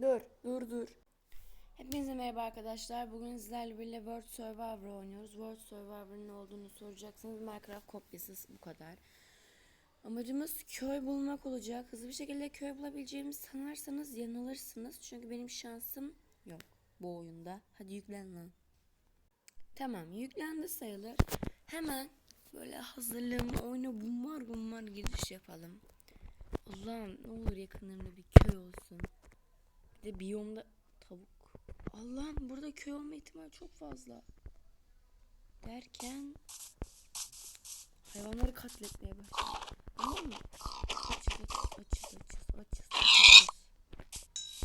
Dur, dur, dur. Hepinize merhaba arkadaşlar. Bugün sizlerle birlikte World Survivor oynuyoruz. World Survivor'ın ne olduğunu soracaksınız. Minecraft kopyası bu kadar. Amacımız köy bulmak olacak. Hızlı bir şekilde köy bulabileceğimizi sanarsanız yanılırsınız. Çünkü benim şansım yok bu oyunda. Hadi yüklen lan. Tamam yüklendi sayılır. Hemen böyle hazırlığımı oyuna bummar bummar giriş yapalım. Allah'ım ne olur yakınlarında bir köy olsun. De biyomda tavuk. Allah'ım burada köy olma ihtimali çok fazla. Derken hayvanları katletmeye başladı. Tamam mı? Açız açız açız açız açız açız.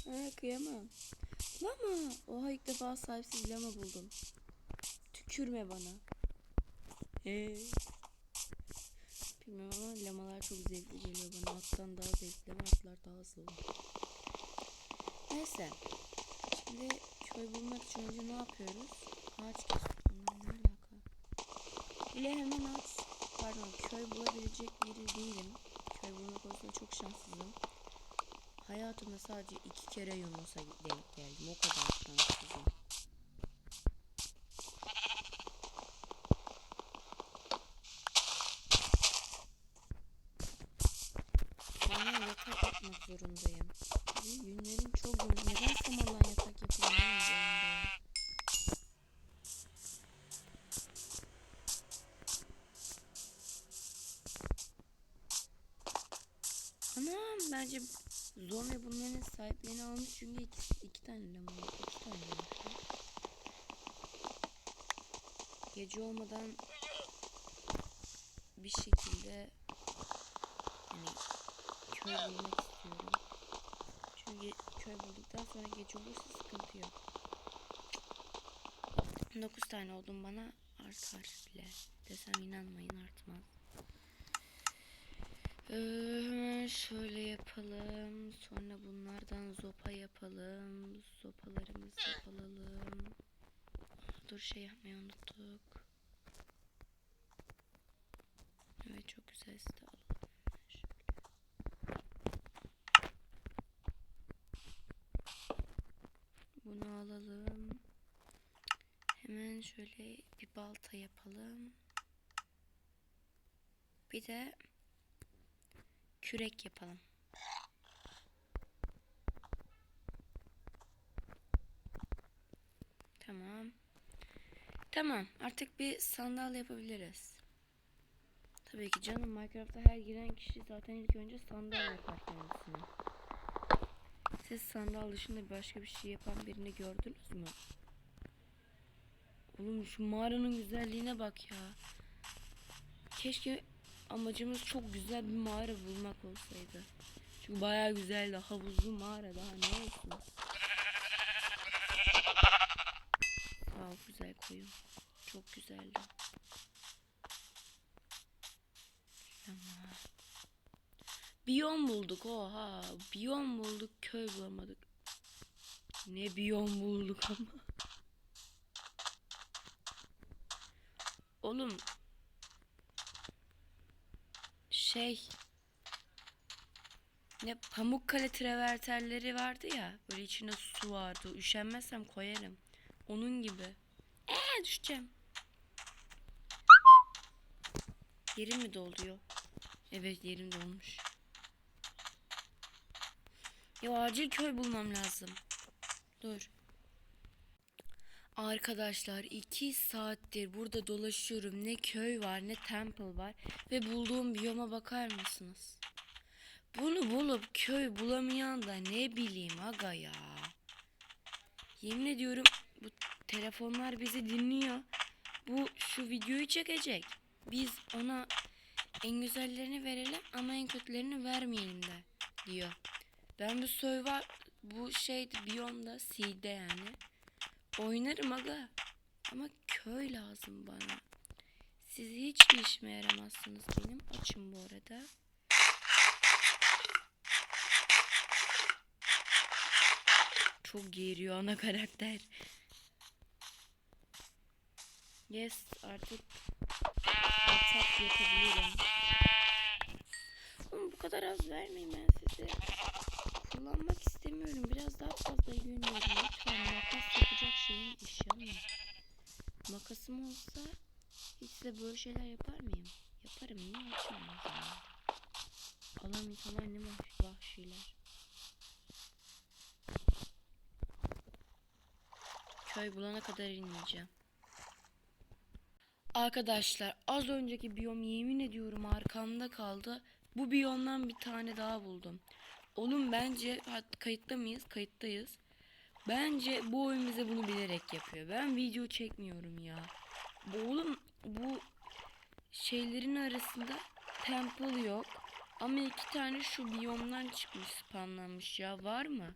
Ha, kıyamam. Lama. Oha ilk defa sahipsiz lama buldum. Tükürme bana. Ee. Bilmiyorum ama lamalar çok zevkli geliyor bana. Attan daha zevkli ama atlar daha hızlı. Neyse. Şimdi köy bulmak için önce ne yapıyoruz? Ağaç kesiyoruz. Ne alaka? Bile hemen ağaç. Pardon köy bulabilecek biri değilim. Köy bulmak konusunda çok şanssızım. Hayatımda sadece iki kere Yunus'a denk geldim. O kadar şanssızım. Bana yatak yapmak zorundayım. Ve Yünlerim çok yoğun. Neden samandan yatak yapıyorum? Anam bence zombi bunların sahiplerini almış çünkü iki, iki tane lemon iki tane lemon. Gece olmadan bir şekilde hani köy bulmak köy bulduktan sonra gece olursa sıkıntı yok. 9 tane oldum bana artar bile. Desem inanmayın artmaz. Ee, şöyle yapalım. Sonra bunlardan zopa yapalım. Zopalarımızı alalım. Dur şey yapmayı unuttuk. Evet çok güzel site alalım. Şöyle. Bunu alalım. Hemen şöyle bir balta yapalım. Bir de kürek yapalım. Tamam. Tamam. Artık bir sandal yapabiliriz. Tabii ki canım Minecraft'a her giren kişi zaten ilk önce sandal yapar kendisine. Siz sandal dışında başka bir şey yapan birini gördünüz mü? Oğlum şu mağaranın güzelliğine bak ya. Keşke amacımız çok güzel bir mağara bulmak olsaydı. Çünkü bayağı güzeldi. Havuzlu mağara daha ne olsun. Ol güzel koyun. Çok güzeldi. Ama biyom bulduk oha. Biyom bulduk köy bulamadık. Ne biyom bulduk ama. Oğlum. Şey. Ne Pamukkale travertenleri vardı ya böyle içinde su vardı. Üşenmezsem koyarım. Onun gibi. Ee düşeceğim. Yerim mi doluyor? Evet yerim dolmuş. Ya acil köy bulmam lazım. Dur Arkadaşlar iki saattir burada dolaşıyorum. Ne köy var ne temple var. Ve bulduğum biyoma bakar mısınız? Bunu bulup köy bulamayan da ne bileyim aga ya. Yemin ediyorum bu telefonlar bizi dinliyor. Bu şu videoyu çekecek. Biz ona en güzellerini verelim ama en kötülerini vermeyelim de diyor. Ben bu server bu şey biyomda C'de yani. Oynarım aga. Ama köy lazım bana. Siz hiçbir işime yaramazsınız benim. Açım bu arada. Çok geriyor ana karakter. Yes artık atak yapabilirim. Oğlum bu kadar az vermeyin ben size. Kullanmak istemiyorum. Biraz daha fazla yürüyorum. Lütfen makas yapacak şeyim iş ama. Makasım olsa hiç de böyle şeyler yapar mıyım? Yaparım. Niye yapmıyorum o zaman? Allah'ım insanlar ne vah- vahşiler. Köy bulana kadar inmeyeceğim. Arkadaşlar az önceki biyom yemin ediyorum arkamda kaldı. Bu biyomdan bir tane daha buldum. Oğlum bence kayıtta mıyız? Kayıttayız. Bence bu oyun bize bunu bilerek yapıyor. Ben video çekmiyorum ya. Bu oğlum bu şeylerin arasında temple yok. Ama iki tane şu biyomdan çıkmış spawnlanmış ya. Var mı?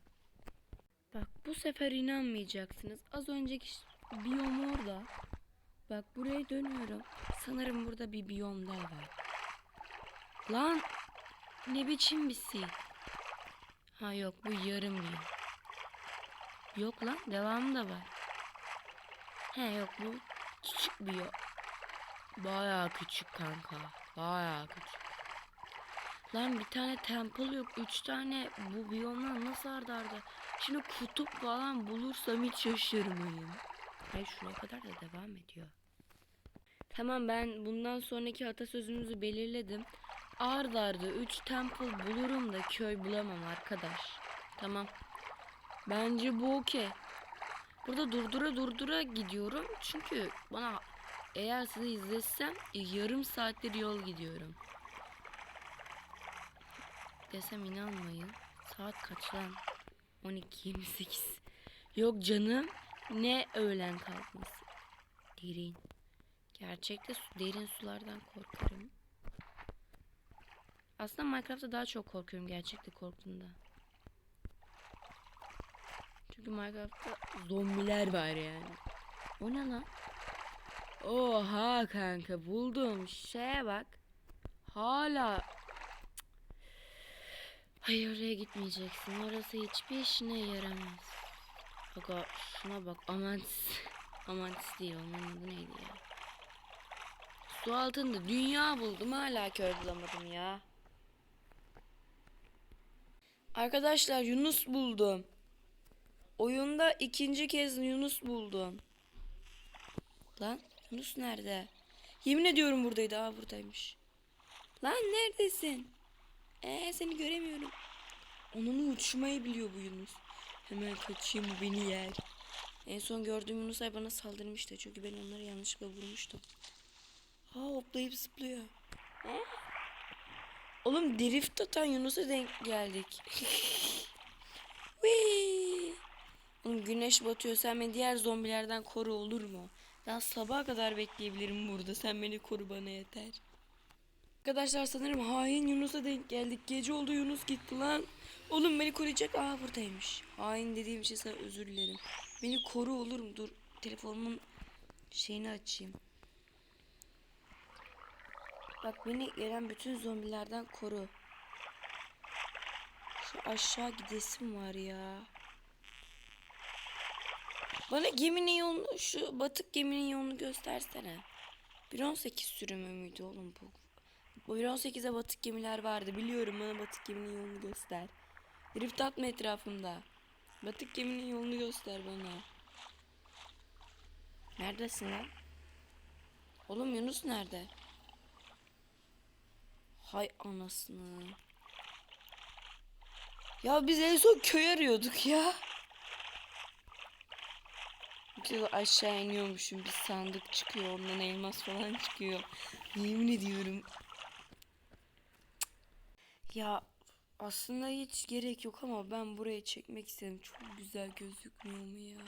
Bak bu sefer inanmayacaksınız. Az önceki biyom orada. Bak buraya dönüyorum. Sanırım burada bir biyom daha var. Lan ne biçim bir sil? Ha yok bu yarım biyom. Yok lan devamı da var. He yok bu küçük biyom. Bayağı küçük kanka. Bayağı küçük. Lan bir tane temple yok. Üç tane bu biyomlar nasıl arda arda? Şimdi kutup falan bulursam hiç şaşırmayın. Hayır şuraya kadar da devam ediyor. Tamam ben bundan sonraki atasözümüzü belirledim. Arda arda 3 temple bulurum da köy bulamam arkadaş. Tamam. Bence bu okey. Burada durdura durdura gidiyorum. Çünkü bana eğer sizi izletsem yarım saattir yol gidiyorum. Desem inanmayın. Saat kaç lan? 12.28. Yok canım. Ne öğlen kalkması. Derin. Gerçekte su, derin sulardan korkarım. Aslında Minecraft'ta daha çok korkuyorum gerçekte korktuğumda. Çünkü Minecraft'ta zombiler var yani. O ne lan? Oha kanka buldum. Şeye bak. Hala Hayır oraya gitmeyeceksin. Orası hiçbir işine yaramaz. Bak şuna bak. Amantis. Amantis değil. Onun adı neydi ya? Su altında dünya buldum. Hala köy bulamadım ya. Arkadaşlar Yunus buldum. Oyunda ikinci kez Yunus buldum. Lan Yunus nerede? Yemin ediyorum buradaydı. Aa buradaymış. Lan neredesin? Ee seni göremiyorum. Onun uçmayı biliyor bu Yunus. Hemen kaçayım bu beni yer. En son gördüğüm Yunus ay bana saldırmıştı. Çünkü ben onları yanlışlıkla vurmuştum. Ha hoplayıp zıplıyor. Ha? Oğlum drift atan Yunus'a denk geldik. Oğlum güneş batıyor. Sen beni diğer zombilerden koru olur mu? Ben sabaha kadar bekleyebilirim burada. Sen beni koru bana yeter. Arkadaşlar sanırım hain Yunus'a denk geldik. Gece oldu Yunus gitti lan. Oğlum beni koruyacak. Aa buradaymış. Hain dediğim için sana özür dilerim. Beni koru olur mu? Dur telefonumun şeyini açayım. Bak beni gelen bütün zombilerden koru. Şu aşağı gidesim var ya. Bana geminin yolunu, şu batık geminin yolunu göstersene. 1.18 sürümü müydü oğlum bu? Bu 1.18'e batık gemiler vardı. Biliyorum bana batık geminin yolunu göster. Drift atma etrafımda. Batık geminin yolunu göster bana. Neredesin lan? Oğlum Yunus nerede? Hay anasını. Ya biz en son köy arıyorduk ya. Çünkü aşağı iniyormuşum bir sandık çıkıyor ondan elmas falan çıkıyor. Yemin ediyorum. Ya aslında hiç gerek yok ama ben buraya çekmek istedim. Çok güzel gözükmüyor mu ya?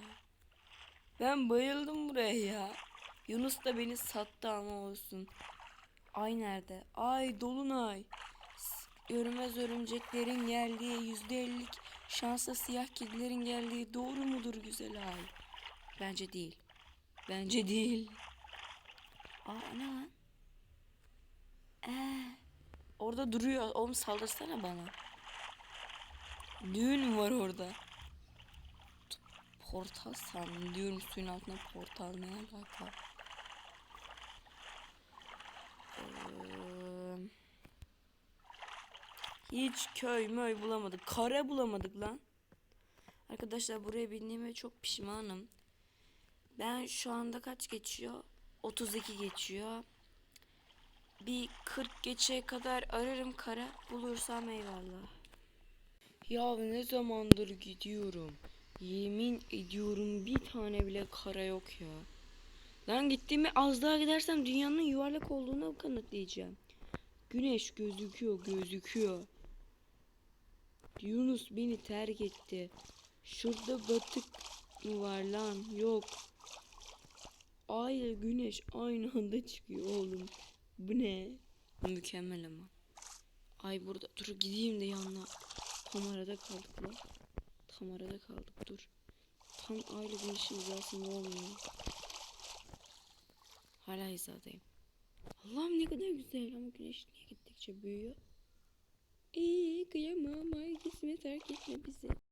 Ben bayıldım buraya ya. Yunus da beni sattı ama olsun. Ay nerede? Ay dolunay. Görünmez örümceklerin geldiği yüzde ellik şansla siyah kedilerin geldiği doğru mudur güzel ay? Bence değil. Bence değil. Aa ne lan? Ee, orada duruyor. Oğlum saldırsana bana. Düğün var orada. Portal sandım diyorum suyun altında portal ne alaka? Ee, hiç köy möy bulamadık. Kare bulamadık lan. Arkadaşlar buraya bindiğime çok pişmanım. Ben şu anda kaç geçiyor? 32 geçiyor. Bir 40 geçe kadar ararım kara. Bulursam eyvallah. Ya ne zamandır gidiyorum. Yemin ediyorum bir tane bile kara yok ya. Lan gittiğimi az daha gidersem dünyanın yuvarlak olduğunu kanıtlayacağım. Güneş gözüküyor gözüküyor. Yunus beni terk etti. Şurada batık mı var lan? Yok. Ay ile güneş aynı anda çıkıyor oğlum. Bu ne? Mükemmel ama. Ay burada dur gideyim de yanına. Tam arada kaldık lan. Tam arada kaldık dur. Tam ay ile güneşin hizasında olmuyor. Hala hizadayım. Allah'ım ne kadar güzel ama güneş niye gittikçe büyüyor? İyi kıyamam ay gitme terk etme bizi.